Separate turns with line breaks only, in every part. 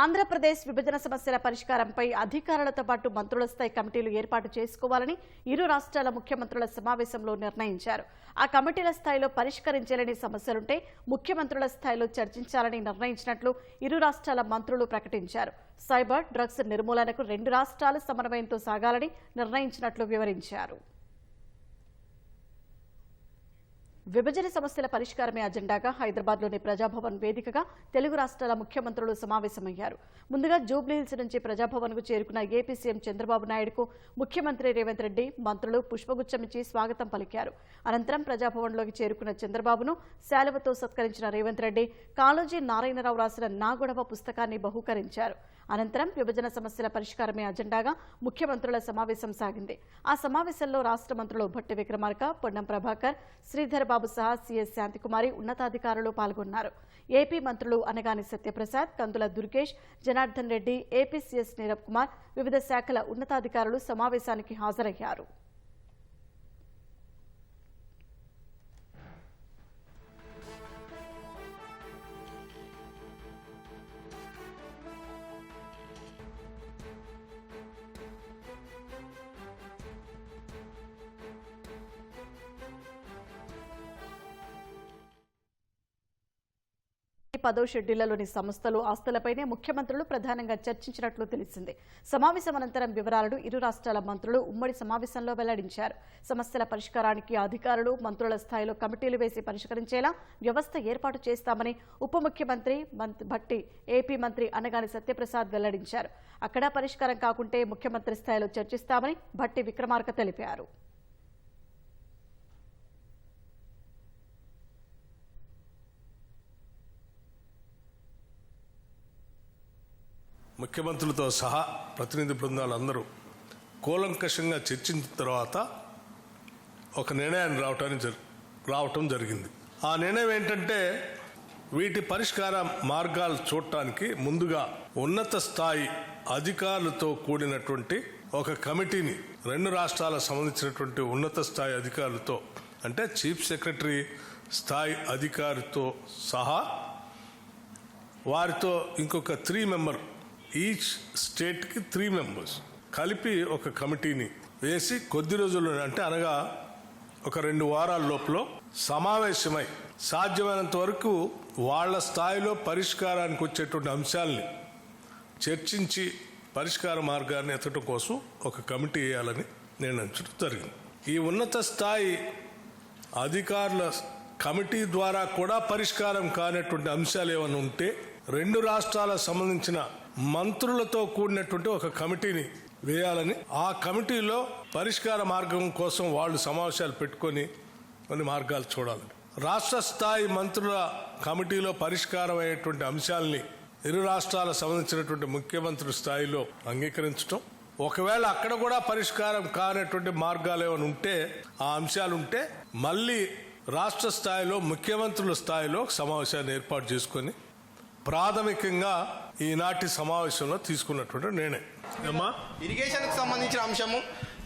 ఆంధ్రప్రదేశ్ విభజన సమస్యల పరిష్కారంపై అధికారులతో పాటు మంత్రుల స్థాయి కమిటీలు ఏర్పాటు చేసుకోవాలని ఇరు రాష్ట్రాల ముఖ్యమంత్రుల సమావేశంలో నిర్ణయించారు. ఆ కమిటీల స్థాయిలో పరిష్కరించలేని సమస్యలుంటే ముఖ్యమంత్రుల స్థాయిలో చర్చించాలని నిర్ణయించినట్లు ఇరు రాష్ట్రాల మంత్రులు ప్రకటించారు. సైబర్ డ్రగ్స్ నిర్మూలనకు రెండు రాష్ట్రాలు సమన్వయంతో సాగాలని నిర్ణయించినట్లు వివరించారు. విభజన సమస్యల పరిష్కారమే అజెండాగా హైదరాబాద్లోని ప్రజాభవన్ వేదికగా తెలుగు రాష్ట్రాల ముఖ్యమంత్రులు సమావేశమయ్యారు. ముందుగా జూబ్లీహిల్స్ నుంచి ప్రజాభవన్కు చేరుకున్న ఏపీ సీఎం చంద్రబాబు నాయుడుకు ముఖ్యమంత్రి రేవంత్ రెడ్డి మంత్రులు పుష్పగుచ్చమిచ్చి స్వాగతం పలికారు. అనంతరం ప్రజాభవన్లోకి చేరుకున్న చంద్రబాబును శాలువతో సత్కరించిన రేవంత్ రెడ్డి కాళోజీ నారాయణరావు రాసిన నా గొడవ పుస్తకాన్ని బహూకరించారు. అనంతరం విభజన సమస్యల పరిష్కారమే అజెండాగా ముఖ్యమంత్రుల సమావేశం సాగింది. ఆ సమావేశంలో రాష్ట్ర మంత్రులు భట్టి విక్రమార్క పొన్నం ప్రభాకర్ శ్రీధర్ బాబు సహా సీఎస్ శాంతికుమారి ఉన్నతాధికారులు పాల్గొన్నారు. ఏపీ మంత్రులు అనగాని సత్యప్రసాద్ కందుల దుర్గేష్ జనార్దన్ రెడ్డి ఏపీ సీఎస్ నీరబ్ కుమార్ వివిధ శాఖల ఉన్నతాధికారులు సమావేశానికి హాజరయ్యారు. పదో షెడ్యూళ్ళలోని సంస్థలు ఆస్తులపైనే ముఖ్యమంత్రులు ప్రధానంగా చర్చించినట్లు తెలిసింది. సమావేశం అనంతరం వివరాలను ఇరు రాష్ట్రాల మంత్రులు ఉమ్మడి సమావేశంలో వెల్లడించారు. సమస్యల పరిష్కారానికి అధికారులు మంత్రుల స్థాయిలో కమిటీలు వేసి పరిష్కరించేలా వ్యవస్థ ఏర్పాటు చేస్తామని ఉప ముఖ్యమంత్రి భట్టి ఏపీ మంత్రి అనగాని సత్యప్రసాద్ వెల్లడించారు. అక్కడ పరిష్కారం కాకుంటే ముఖ్యమంత్రి స్థాయిలో చర్చిస్తామని భట్టి విక్రమార్క తెలిపారు.
ముఖ్యమంత్రులతో సహా ప్రతినిధి బృందాలు అందరూ కూలంకషంగా చర్చించిన తర్వాత ఒక నిర్ణయాన్ని రావటానికి జరి రావటం జరిగింది. ఆ నిర్ణయం ఏంటంటే వీటి పరిష్కార మార్గాలు చూడటానికి ముందుగా ఉన్నత స్థాయి అధికారులతో కూడినటువంటి ఒక కమిటీని రెండు రాష్ట్రాలకు సంబంధించినటువంటి ఉన్నత స్థాయి అధికారులతో అంటే చీఫ్ సెక్రటరీ స్థాయి అధికారితో సహా వారితో ఇంకొక త్రీ మెంబర్ ఈచ్ స్టేట్కి త్రీ మెంబర్స్ కలిపి ఒక కమిటీని వేసి కొద్ది రోజుల్లో అంటే అనగా ఒక రెండు వారాల లోపల సమావేశమై సాధ్యమైనంత వరకు వాళ్ళ స్థాయిలో పరిష్కారానికి వచ్చేటువంటి అంశాలని చర్చించి పరిష్కార మార్గాన్ని ఎత్తడం కోసం ఒక కమిటీ వేయాలని నిర్ణయించడం జరిగింది. ఈ ఉన్నత స్థాయి అధికారుల కమిటీ ద్వారా కూడా పరిష్కారం కానటువంటి అంశాలు ఏమైనా ఉంటే రెండు రాష్ట్రాలకు సంబంధించిన మంత్రులతో కూడినటువంటి ఒక కమిటీని వేయాలని ఆ కమిటీలో పరిష్కార మార్గం కోసం వాళ్ళు సమావేశాలు పెట్టుకొని కొన్ని మార్గాలు చూడాలి. రాష్ట్ర స్థాయి మంత్రుల కమిటీలో పరిష్కారం అయ్యేటువంటి అంశాలని ఇరు రాష్ట్రాలకు సంబంధించినటువంటి ముఖ్యమంత్రి స్థాయిలో అంగీకరించడం ఒకవేళ అక్కడ కూడా పరిష్కారం కానటువంటి మార్గాలు ఏమైనా ఉంటే ఆ అంశాలు ఉంటే మళ్ళీ రాష్ట్ర స్థాయిలో ముఖ్యమంత్రుల స్థాయిలో సమావేశాన్ని ఏర్పాటు చేసుకొని ప్రాథమికంగా ఈనాటి సమావేశంలో తీసుకున్నటువంటి నిర్ణయం. ఏమ్మా?
ఇరిగేషన్కి సంబంధించిన అంశము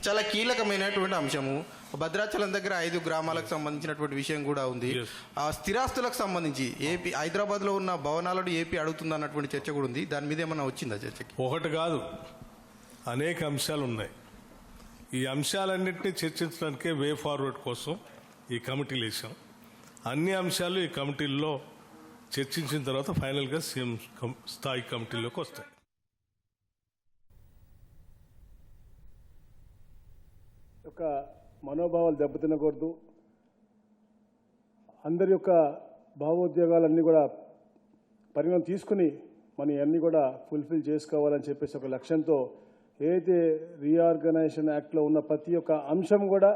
చాలా కీలకమైనటువంటి అంశము. భద్రాచలం దగ్గర ఐదు గ్రామాలకు సంబంధించినటువంటి విషయం కూడా ఉంది. ఆ స్థిరాస్తులకు సంబంధించి ఏపీ హైదరాబాద్లో ఉన్న భవనాలను ఏపీ అడుగుతుంది అన్నటువంటి చర్చ కూడా ఉంది. దాని మీద ఏమన్నా వచ్చిందా చర్చకి?
ఒకటి కాదు. అనేక అంశాలు ఉన్నాయి. ఈ అంశాలన్నింటినీ చర్చించడానికే వే ఫార్వర్డ్ కోసం ఈ కమిటీలు వేసాం అన్ని అంశాలు ఈ కమిటీల్లో చర్చించిన తర్వాత ఫైనల్గా సీఎం కం- స్థాయి కమిటీలోకి వస్తాయి.
యొక్క మనోభావాలు దెబ్బతినకూడదు. అందరి యొక్క భావోద్యోగాలన్నీ కూడా పరిగణన తీసుకుని మనం అన్నీ కూడా ఫుల్ఫిల్ చేసుకోవాలని చెప్పేసి ఒక లక్ష్యంతో ఏదైతే రీఆర్గనైజేషన్ యాక్ట్లో ఉన్న ప్రతి ఒక్క అంశం కూడా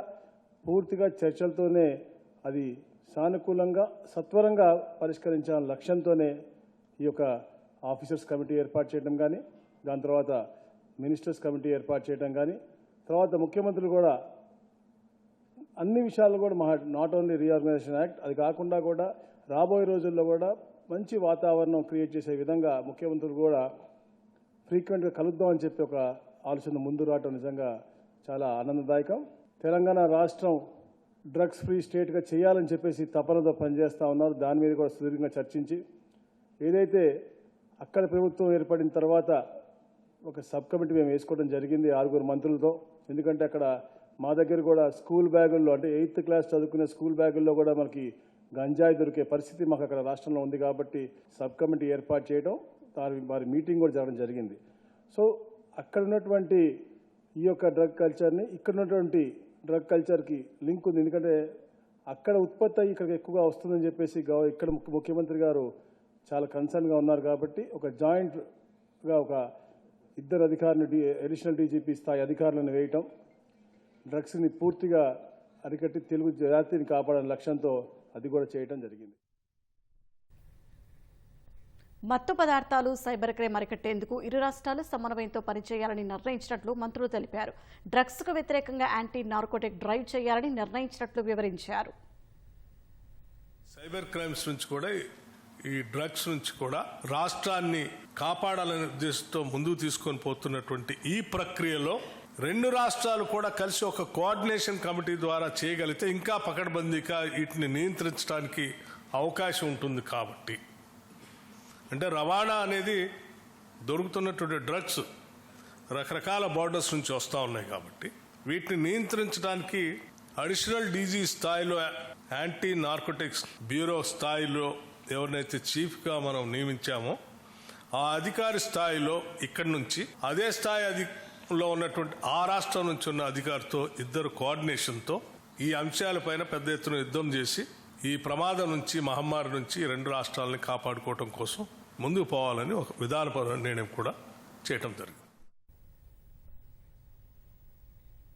పూర్తిగా చర్చలతోనే అది సానుకూలంగా సత్వరంగా పరిష్కరించాలన్న లక్ష్యంతోనే ఈ యొక్క ఆఫీసర్స్ కమిటీ ఏర్పాటు చేయడం కానీ దాని తర్వాత మినిస్టర్స్ కమిటీ ఏర్పాటు చేయడం కానీ తర్వాత ముఖ్యమంత్రులు కూడా అన్ని విషయాలు కూడా మా నాట్ ఓన్లీ రీఆర్గనైజేషన్ యాక్ట్ అది కాకుండా కూడా రాబోయే రోజుల్లో కూడా మంచి వాతావరణం క్రియేట్ చేసే విధంగా ముఖ్యమంత్రులు కూడా ఫ్రీక్వెంట్గా కలుద్దాం అని చెప్పి ఒక ఆలోచన ముందు రావటం నిజంగా చాలా ఆనందదాయకం. తెలంగాణ రాష్ట్రం డ్రగ్స్ ఫ్రీ స్టేట్గా చేయాలని చెప్పేసి తపనతో పనిచేస్తూ ఉన్నారు. దాని మీద కూడా సుదీర్ఘంగా చర్చించి ఏదైతే అక్కడ ప్రభుత్వం ఏర్పడిన తర్వాత ఒక సబ్ కమిటీ మేము వేసుకోవడం జరిగింది ఆరుగురు మంత్రులతో. ఎందుకంటే అక్కడ మా దగ్గర కూడా స్కూల్ బ్యాగుల్లో అంటే ఎయిత్ క్లాస్ చదువుకునే స్కూల్ బ్యాగుల్లో కూడా మనకి గంజాయి దొరికే పరిస్థితి మాకు అక్కడ రాష్ట్రంలో ఉంది కాబట్టి సబ్ కమిటీ ఏర్పాటు చేయడం వారి వారి మీటింగ్ కూడా జరగడం జరిగింది. సో అక్కడ ఉన్నటువంటి ఈ యొక్క డ్రగ్ కల్చర్ని ఇక్కడ ఉన్నటువంటి డ్రగ్ కల్చర్కి లింక్ ఉంది. ఎందుకంటే అక్కడ ఉత్పత్తి అయ్యి ఇక్కడికి ఎక్కువగా వస్తుందని చెప్పేసి ఇక్కడ ముఖ్యమంత్రి గారు చాలా కన్సర్న్గా ఉన్నారు కాబట్టి ఒక జాయింట్గా ఒక ఇద్దరు అధికారులు డి అడిషనల్ డీజీపీ స్థాయి అధికారులను వేయటం డ్రగ్స్ని పూర్తిగా అరికట్టి తెలుగు జాతిని కాపాడని లక్ష్యంతో అది కూడా చేయటం జరిగింది.
మత్తు పదార్థాలు సైబర్ క్రైమ్ అరికట్టేందుకు ఇరు రాష్ట్రాలు సమన్వయంతో పనిచేయాలని నిర్ణయించినట్లు మంత్రులు తెలిపారు. డ్రగ్స్కు వ్యతిరేకంగా యాంటీ నార్కోటిక్ డ్రైవ్ చేయాలని నిర్ణయించినట్లు వివరించారు.
సైబర్ క్రైమ్స్ నుంచి కూడా ఈ డ్రగ్స్ నుంచి కూడా రాష్ట్రాన్ని కాపాడాలనే ఉద్దేశంతో ముందుకు తీసుకొని పోతున్నటువంటి ఈ ప్రక్రియలో రెండు రాష్ట్రాలు కూడా కలిసి ఒక కోఆర్డినేషన్ కమిటీ ద్వారా చేయగలిగితే ఇంకా పకడ్బందీగా వీటిని నియంత్రించడానికి అవకాశం ఉంటుంది కాబట్టి. అంటే రవాణా అనేది దొరుకుతున్నటువంటి డ్రగ్స్ రకరకాల బార్డర్స్ నుంచి వస్తూ ఉన్నాయి కాబట్టి వీటిని నియంత్రించడానికి అడిషనల్ డీజీ స్థాయిలో యాంటీ నార్కోటిక్స్ బ్యూరో స్థాయిలో ఎవరినైతే చీఫ్గా మనం నియమించామో ఆ అధికారి స్థాయిలో ఇక్కడి నుంచి అదే స్థాయి అధిలో ఉన్నటువంటి ఆ రాష్ట్రం నుంచి ఉన్న అధికారితో ఇద్దరు కోఆర్డినేషన్తో ఈ అంశాలపైన పెద్ద ఎత్తున యుద్ధం చేసి ఈ ప్రమాదం నుంచి మహమ్మారి నుంచి రెండు రాష్ట్రాలని కాపాడుకోవటం కోసం ముందుకు పోవాలని ఒక విధానపరమైన నిర్ణయం కూడా చేయటం జరిగింది.